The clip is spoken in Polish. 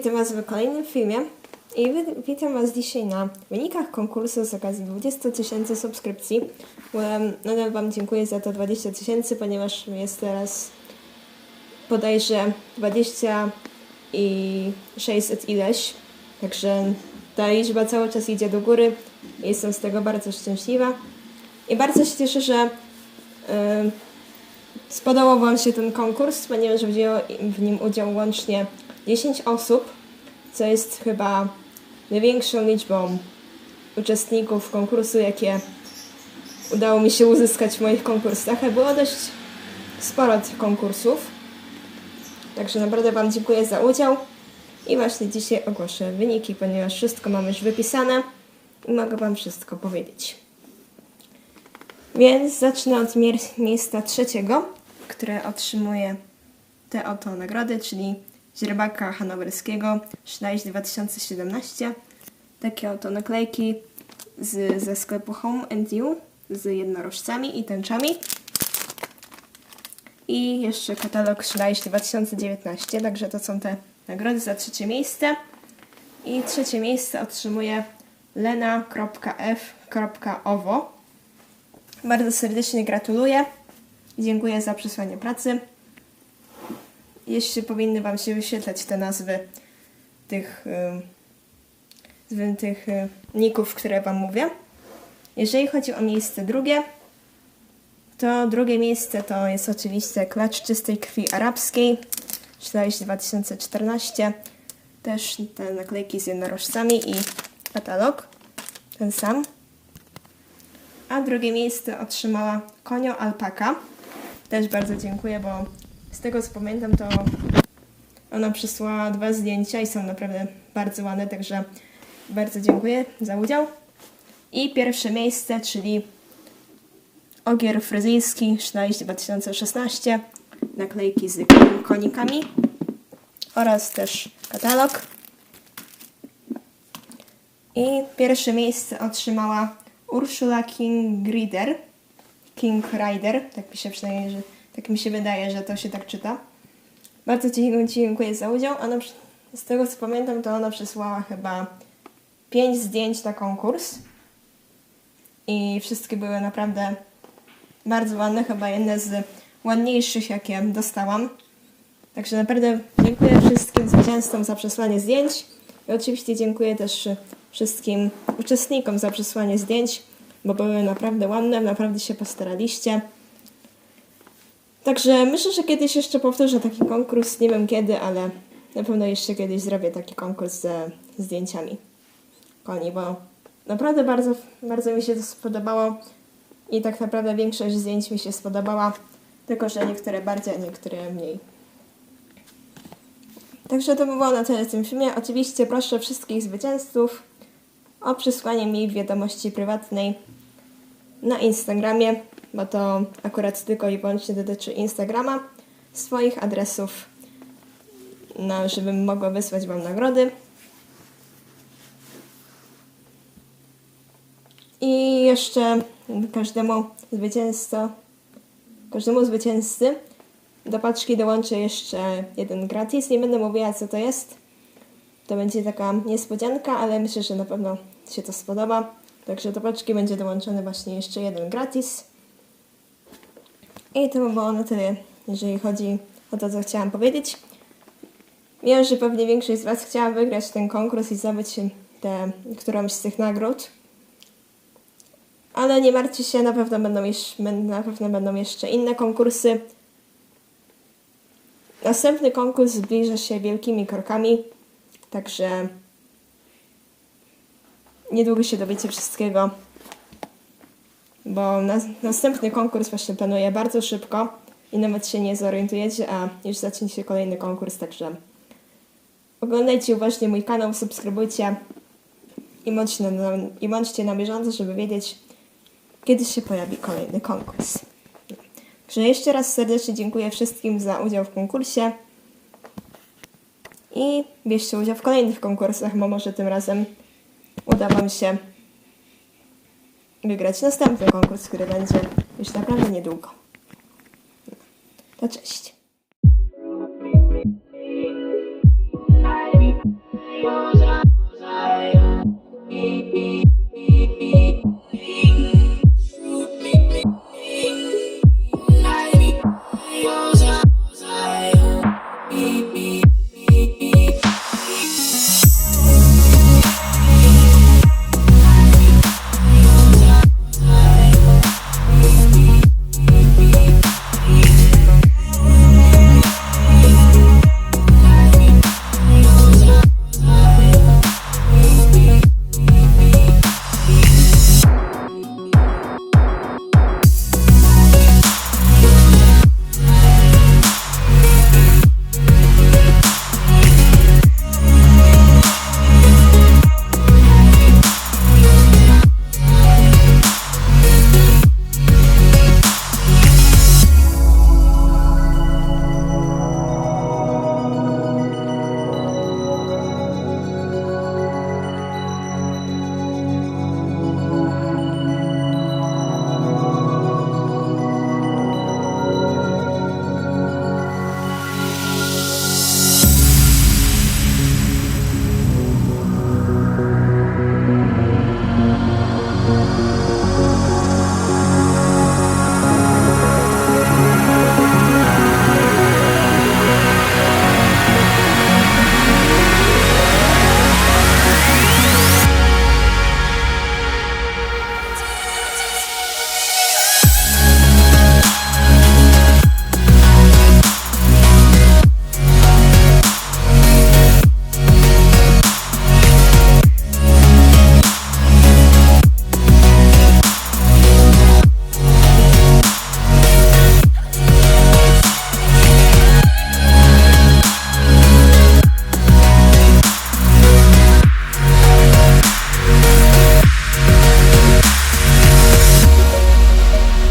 witam Was w kolejnym filmie i wi- witam Was dzisiaj na wynikach konkursu z okazji 20 tysięcy subskrypcji. Nadal Wam dziękuję za to 20 tysięcy, ponieważ jest teraz bodajże 20 i 600 ileś, także ta liczba cały czas idzie do góry jestem z tego bardzo szczęśliwa. I bardzo się cieszę, że em, Spodobał Wam się ten konkurs, ponieważ wzięło w nim udział łącznie 10 osób, co jest chyba największą liczbą uczestników konkursu, jakie udało mi się uzyskać w moich konkursach. A było dość sporo tych konkursów. Także naprawdę Wam dziękuję za udział. I właśnie dzisiaj ogłoszę wyniki, ponieważ wszystko mam już wypisane i mogę Wam wszystko powiedzieć. Więc zacznę od miejsca trzeciego, które otrzymuje te oto nagrody, czyli źrebaka hanowerskiego Schleich 2017. Takie oto naklejki z, ze sklepu Home and You z jednorożcami i tęczami. I jeszcze katalog Schleich 2019, także to są te nagrody za trzecie miejsce. I trzecie miejsce otrzymuje lena.f.owo. Bardzo serdecznie gratuluję. Dziękuję za przesłanie pracy. Jeszcze powinny Wam się wyświetlać te nazwy tych, y, z tych y, ników, które Wam mówię. Jeżeli chodzi o miejsce drugie, to drugie miejsce to jest oczywiście klacz czystej krwi arabskiej, Schleich 2014. Też te naklejki z jednorożcami i katalog, ten sam. A drugie miejsce otrzymała Konio Alpaka. Też bardzo dziękuję, bo z tego co pamiętam, to ona przysłała dwa zdjęcia i są naprawdę bardzo ładne, także bardzo dziękuję za udział. I pierwsze miejsce, czyli Ogier fryzyjski Schleich 2016, naklejki z konikami oraz też katalog. I pierwsze miejsce otrzymała Urszula King Rider. King Rider, tak mi się przynajmniej, tak mi się wydaje, że to się tak czyta. Bardzo Ci dziękuję za udział. Ona, z tego co pamiętam, to ona przysłała chyba 5 zdjęć na konkurs. I wszystkie były naprawdę bardzo ładne, chyba jedne z ładniejszych, jakie dostałam. Także naprawdę dziękuję wszystkim zwycięzcom za przesłanie zdjęć. I oczywiście dziękuję też wszystkim uczestnikom za przesłanie zdjęć, bo były naprawdę ładne, naprawdę się postaraliście. Także myślę, że kiedyś jeszcze powtórzę taki konkurs, nie wiem kiedy, ale na pewno jeszcze kiedyś zrobię taki konkurs ze zdjęciami koni, bo naprawdę bardzo, bardzo mi się to spodobało i tak naprawdę większość zdjęć mi się spodobała, tylko że niektóre bardziej, a niektóre mniej. Także to by było na tyle w tym filmie. Oczywiście proszę wszystkich zwycięzców o przysłanie mi wiadomości prywatnej na Instagramie, bo to akurat tylko i wyłącznie dotyczy Instagrama, swoich adresów, na, żebym mogła wysłać Wam nagrody. I jeszcze każdemu zwycięzco, każdemu zwycięzcy do paczki dołączę jeszcze jeden gratis. Nie będę mówiła co to jest. To będzie taka niespodzianka, ale myślę, że na pewno się to spodoba. Także do paczki będzie dołączony właśnie jeszcze jeden gratis. I to by było na tyle, jeżeli chodzi o to, co chciałam powiedzieć. Wiem, że pewnie większość z Was chciała wygrać ten konkurs i zdobyć tę którąś z tych nagród. Ale nie martwcie się, na pewno będą, jeszcze, na pewno będą jeszcze inne konkursy. Następny konkurs zbliża się wielkimi krokami, także niedługo się dowiecie wszystkiego, bo nas, następny konkurs właśnie planuję bardzo szybko i nawet się nie zorientujecie, a już zacznie się kolejny konkurs, także oglądajcie uważnie mój kanał, subskrybujcie i bądźcie na, i bądźcie na bieżąco, żeby wiedzieć, kiedy się pojawi kolejny konkurs. Także jeszcze raz serdecznie dziękuję wszystkim za udział w konkursie i bierzcie udział w kolejnych konkursach, bo może tym razem uda Wam się wygrać następny konkurs, który będzie już naprawdę niedługo. To cześć.